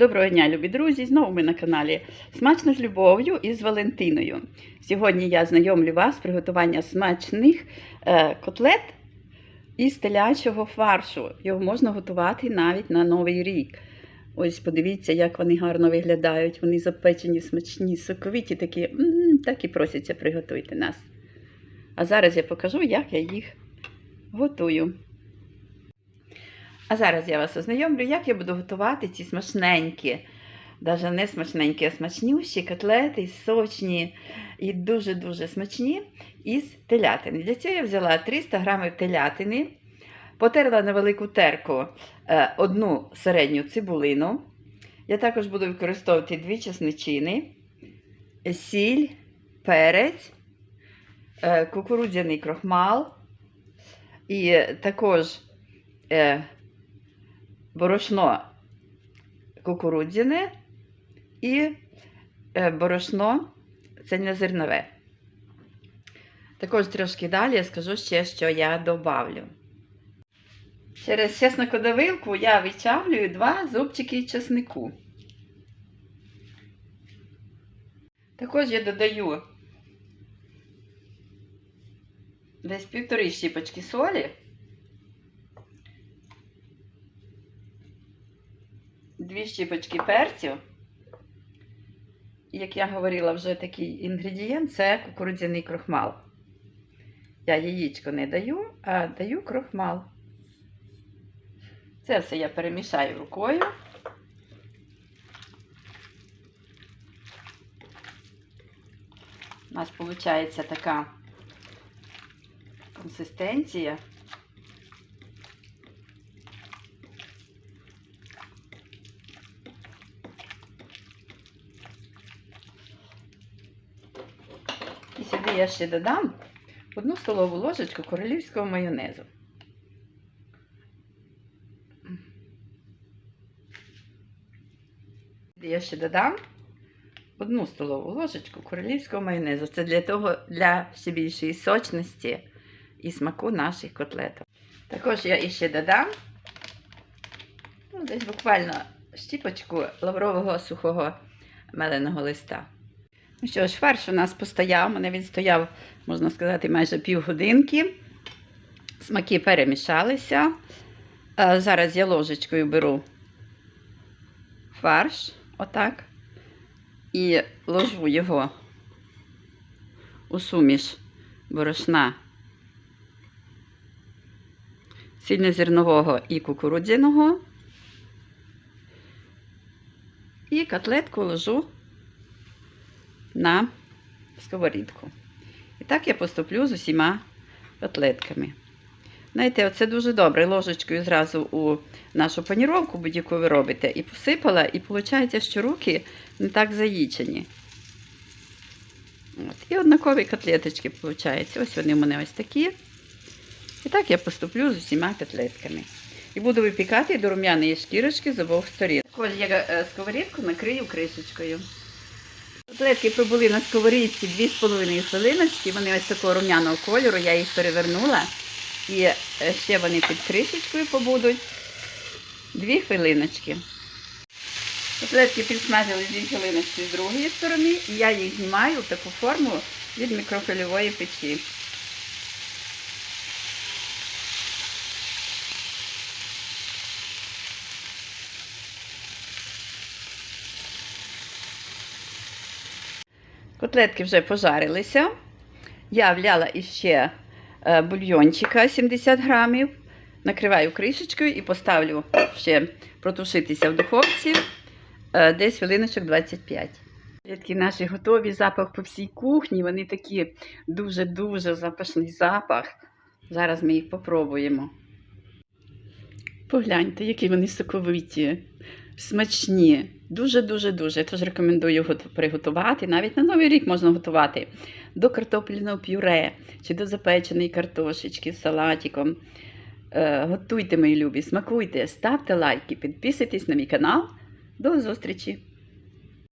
Доброго дня, любі друзі! Знову ми на каналі Смачно з любов'ю і з Валентиною. Сьогодні я знайомлю вас з приготування смачних е, котлет із телячого фаршу. Його можна готувати навіть на Новий рік. Ось подивіться, як вони гарно виглядають. Вони запечені, смачні, соковиті такі, м, так і просяться приготуйте нас. А зараз я покажу, як я їх готую. А зараз я вас ознайомлю, як я буду готувати ці смачненькі, навіть не смачненькі, а смачнющі котлети, сочні і дуже-дуже смачні із телятини. Для цього я взяла 300 грамів телятини, потерла на велику терку е, одну середню цибулину. Я також буду використовувати дві чесничини, сіль, перець, е, кукурудзяний крохмал і також. Борошно кукурудзяне і е, борошно цельнозернове. Також трошки далі я скажу ще, що я добавлю. Через чеснокодавилку я вичавлюю два зубчики чеснику. Також я додаю десь півтори щіпочки солі. Дві щіпочки перцю. Як я говорила, вже такий інгредієнт це кукурудзяний крохмал. Я яєчко не даю, а даю крохмал. Це все я перемішаю рукою. У нас виходить така консистенція. І сюди я ще додам одну столову ложечку королівського майонезу. Я ще додам одну столову ложечку королівського майонезу. Це для того, для ще більшої сочності і смаку наших котлеток. Також я іще додам ну, десь буквально щіпочку лаврового сухого меленого листа. Ну що ж, фарш у нас постояв, мене він стояв, можна сказати, майже півгодинки. Смаки перемішалися. Е, Зараз я ложечкою беру фарш, отак, і ложу його у суміш борошна сильнозернового і кукурудзяного. І котлетку ложу на сковорідку. І так я поступлю з усіма котлетками. Знаєте, оце дуже добре. Ложечкою зразу у нашу паніровку, будь-яку ви робите, і посипала, і виходить, що руки не так заїчені. От. І однакові котлеточки виходять. Ось вони у мене ось такі. І так я поступлю з усіма котлетками. І буду випікати до рум'яної шкірочки з обох сторін. Також я е, сковорідку накрию кришечкою. Котлетки пробули на сковорідці 2,5 хвилиночки. Вони ось такого рум'яного кольору, я їх перевернула. І е, ще вони під кришечкою побудуть 2 хвилиночки. Котлетки підсмажили 2 хвилиночки з другої сторони, і я їх знімаю в таку форму від мікрохвильової печі. Котлетки вже пожарилися. Я вляла іще е, бульйончика 70 грамів. Накриваю кришечкою і поставлю ще протушитися в духовці е, десь хвилиночок 25. Котлетки наші готові, запах по всій кухні. Вони такі дуже-дуже запашний запах. Зараз ми їх попробуємо. Погляньте, які вони соковиті, смачні. Дуже-дуже-дуже. Я теж рекомендую його приготувати. Навіть на Новий рік можна готувати до картопляного пюре чи до запеченої картошечки з салатиком. Е, готуйте, мої любі, смакуйте, ставте лайки, підписуйтесь на мій канал. До зустрічі!